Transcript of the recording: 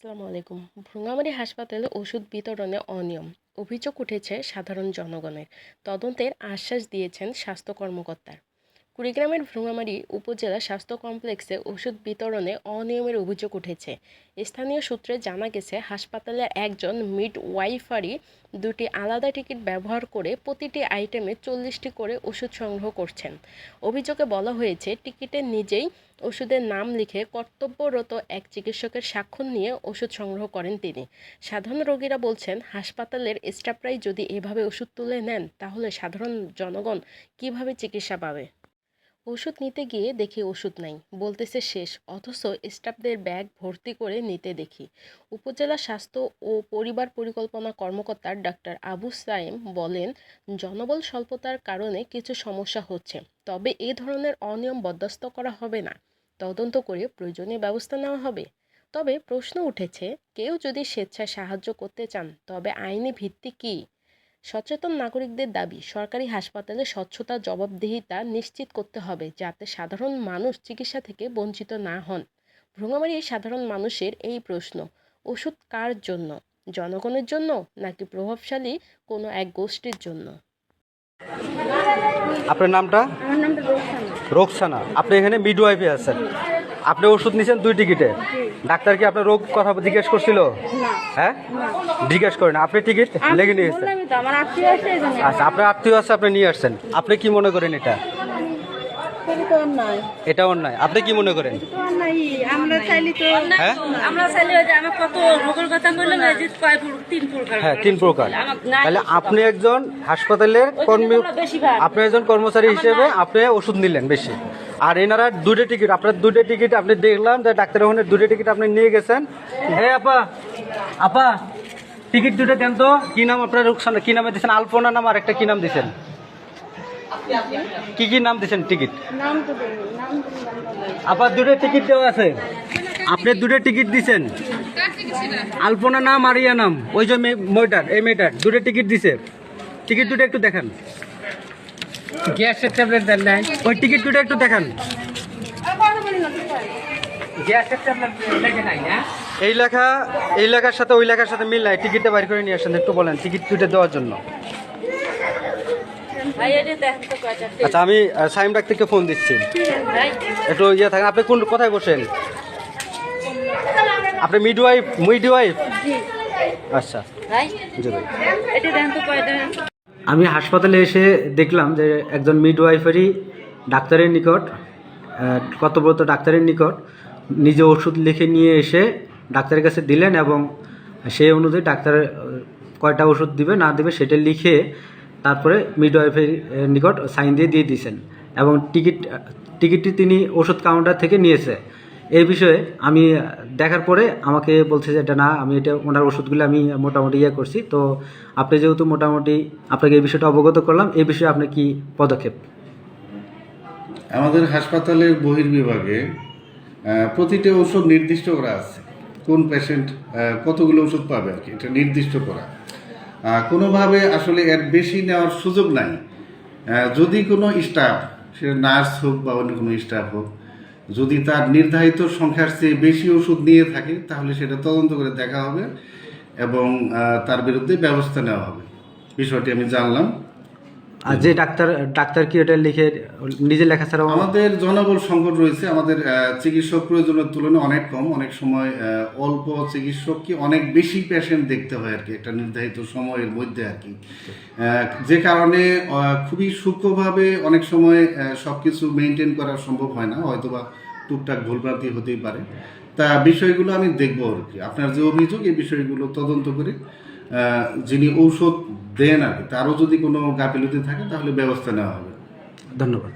আসসালামু আলাইকুম। ভ্রুঙ্গামারী হাসপাতালে ওষুধ বিতরণে অনিয়ম, অভিযোগ উঠেছে সাধারণ জনগণের। তদন্তের আশ্বাস দিয়েছেন স্বাস্থ্য কর্মকর্তার। কুড়িগ্রামের ভ্রুঙ্গামারী উপজেলা স্বাস্থ্য কমপ্লেক্সে ওষুধ বিতরণে অনিয়মের অভিযোগ উঠেছে। স্থানীয় সূত্রে জানা গেছে, হাসপাতালে একজন মিড ওয়াইফারি দুটি আলাদা টিকিট ব্যবহার করে প্রতিটি আইটেমে চল্লিশটি করে ওষুধ সংগ্রহ করছেন। অভিযোগে বলা হয়েছে, টিকিটে নিজেই ওষুধের নাম লিখে কর্তব্যরত এক চিকিৎসকের স্বাক্ষর নিয়ে ওষুধ সংগ্রহ করেন তিনি। সাধারণ রোগীরা বলছেন, হাসপাতালের স্টাফরাই যদি এভাবে ওষুধ তুলে নেন, তাহলে সাধারণ জনগণ কীভাবে চিকিৎসা পাবে? ওষুধ নিতে গিয়ে দেখি ওষুধ নাই। বলতেছে শেষ। অথচ স্টাফদের ব্যাগ ভর্তি করে নিতে দেখি। উপজেলা স্বাস্থ্য ও পরিবার পরিকল্পনা কর্মকর্তা ডাক্তার আবু সাইম বলেন, জনবল স্বল্পতার কারণে কিছু সমস্যা হচ্ছে, তবে এ ধরনের অনিয়ম বরদাস্ত করা হবে না। তদন্ত করে প্রয়োজনীয় ব্যবস্থা নেওয়া হবে। তবে প্রশ্ন উঠেছে, কেউ যদি স্বেচ্ছায় সাহায্য করতে চান, তবে আইনি ভিত্তি কী? সচেতন নাগরিকদের দাবি সরকারি হাসপাতালে স্বচ্ছতা জবাবদিহিতা নিশ্চিত করতে হবে যাতে সাধারণ মানুষ চিকিৎসা থেকে বঞ্চিত না হন। ভ্রুঙ্গামারী সাধারণ মানুষের এই প্রশ্ন ওষুধ কার জন্য? জনগণের জন্য নাকি প্রভাবশালী কোনো এক গোষ্ঠীর জন্য? আপনার নামটা? আমার নামটা রোকসানা। রোকসানা। আপনি এখানে মিডওয়াইফে আছেন। আপনি ওষুধ নিয়েছেন দুই টিকিটে ডাক্তার কি আপনার রোগ কথা জিজ্ঞেস করছিল? হ্যাঁ? জিজ্ঞেস করেন আপনি টিকিট লেগে নিয়ে এসেছেন? বললামই তো আমার আত্মীয় আছে এই জন্য। আচ্ছা আপনার আত্মীয় আছে আপনি নিয়ে আসছেন। আপনি কি মনে করেন এটা? কোনো তো অন্যায়। এটা অন্যায়। আপনি কি মনে করেন? আমরা চাইলে তো হ্যাঁ? আমরা চাইলে যে আমার কত রোগের কথা বললাম যে কয় তিন প্রকার হ্যাঁ তিন প্রকার তাহলে আপনি একজন হাসপাতালের কর্মী। আপনি একজন কর্মচারী হিসেবে আপনি ওষুধ নিলেন বেশি। আর এনারা দুটো টিকিট আপনার দুটো টিকিট আপনি দেখলাম যে ডাক্তার ওখানে দুটো টিকিট আপনি নিয়ে গেছেন। হ্যাঁ আপা আপা টিকিট দুটো দেন তো। কি নাম আপনার কি নামে দিয়েছেন? আলপনা নাম আর একটা কি নাম দিয়েছেন? কি কি নাম দিয়েছেন টিকিট? নাম তো দেই নাম তো নাম তো দেই। আপা দুটো টিকিট দেওয়া আছে। আপনি দুটো টিকিট দিছেন। আলপনা নাম আরিয়া নাম। ওই যে মেয়ে- মেয়েটার এই মেয়েটার দুটো টিকিট দিছে। টিকিট দুটো একটু দেখান। গ্যাসের ট্যাবলেট দেন নাই। ওই টিকিট দুটো একটু দেখান। গ্যাসের ট্যাবলেট লেগে নাই না? এই লেখা এই লেখার সাথে ওই লেখার সাথে মিল নাই। টিকিটটা বাইর করে নিয়ে আসেন একটু বলেন টিকিট দুটো দেওয়ার জন্য ভাই এটা দেখেন তো কয়টা আচ্ছা আমি সাইম ডাক্তারকে ফোন দিচ্ছি। একটু ইয়ে থাকেন আপনি কোন কোথায় বসেন? আপনি মিড ওয়াইফ মিড ওয়াইফ কয়টা। আমি হাসপাতালে এসে দেখলাম যে একজন মিডওয়াইফারই ডাক্তারের নিকট কর্তব্যরত ডাক্তারের নিকট নিজে ওষুধ লিখে নিয়ে এসে ডাক্তারের কাছে দিলেন এবং সেই অনুযায়ী ডাক্তার কয়টা ওষুধ দিবে না দেবে সেটা লিখে তারপরে মিডওয়াইফের নিকট সাইন দিয়ে দিয়ে দিয়েছেন। এবং টিকিট, টিকিটটি তিনি ওষুধ কাউন্টার থেকে নিয়েছে। এই বিষয়ে আমি দেখার পরে আমাকে বলছে যে, এটা না, আমি এটা, ওনার ওষুধগুলো আমি মোটামুটি ইয়ে করছি। তো আপনি যেহেতু মোটামুটি আপনাকে এই বিষয়টা অবগত করলাম, এই বিষয়ে আপনি কি পদক্ষেপ? আমাদের হাসপাতালের বহির্বিভাগে প্রতিটা ওষুধ নির্দিষ্ট করা আছে। কোন পেশেন্ট কতগুলো ওষুধ পাবে আর কি? এটা নির্দিষ্ট করা। কোনোভাবে আসলে এর বেশি নেওয়ার সুযোগ নাই। যদি কোনো স্টাফ সেটা নার্স হোক বা অন্য কোনো স্টাফ হোক, যদি তার নির্ধারিত সংখ্যার চেয়ে বেশি ওষুধ নিয়ে থাকে, তাহলে সেটা তদন্ত করে দেখা হবে এবং তার বিরুদ্ধে ব্যবস্থা নেওয়া হবে। বিষয়টি আমি জানলাম। আর যে ডাক্তার ডাক্তার কি এটা লিখে নিজে লেখা ছাড়াও আমাদের জনবল সংকট রয়েছে, আমাদের চিকিৎসক প্রয়োজনের তুলনায় অনেক কম, অনেক সময় অল্প চিকিৎসককে অনেক বেশি পেশেন্ট দেখতে হয় আর কি, একটা নির্ধারিত সময়ের মধ্যে আর কি। যে কারণে খুবই সূক্ষ্মভাবে অনেক সময় সব কিছু মেনটেন করা সম্ভব হয় না, হয়তোবা টুকটাক ভুলভ্রান্তি হতেই পারে। তা বিষয়গুলো আমি দেখব আর কি। আপনার যে অভিযোগ, এই বিষয়গুলো তদন্ত করে যিনি ঔষধ দেন আর তারও যদি কোনো গাফিলতি থাকে তাহলে ব্যবস্থা নেওয়া হবে। ধন্যবাদ।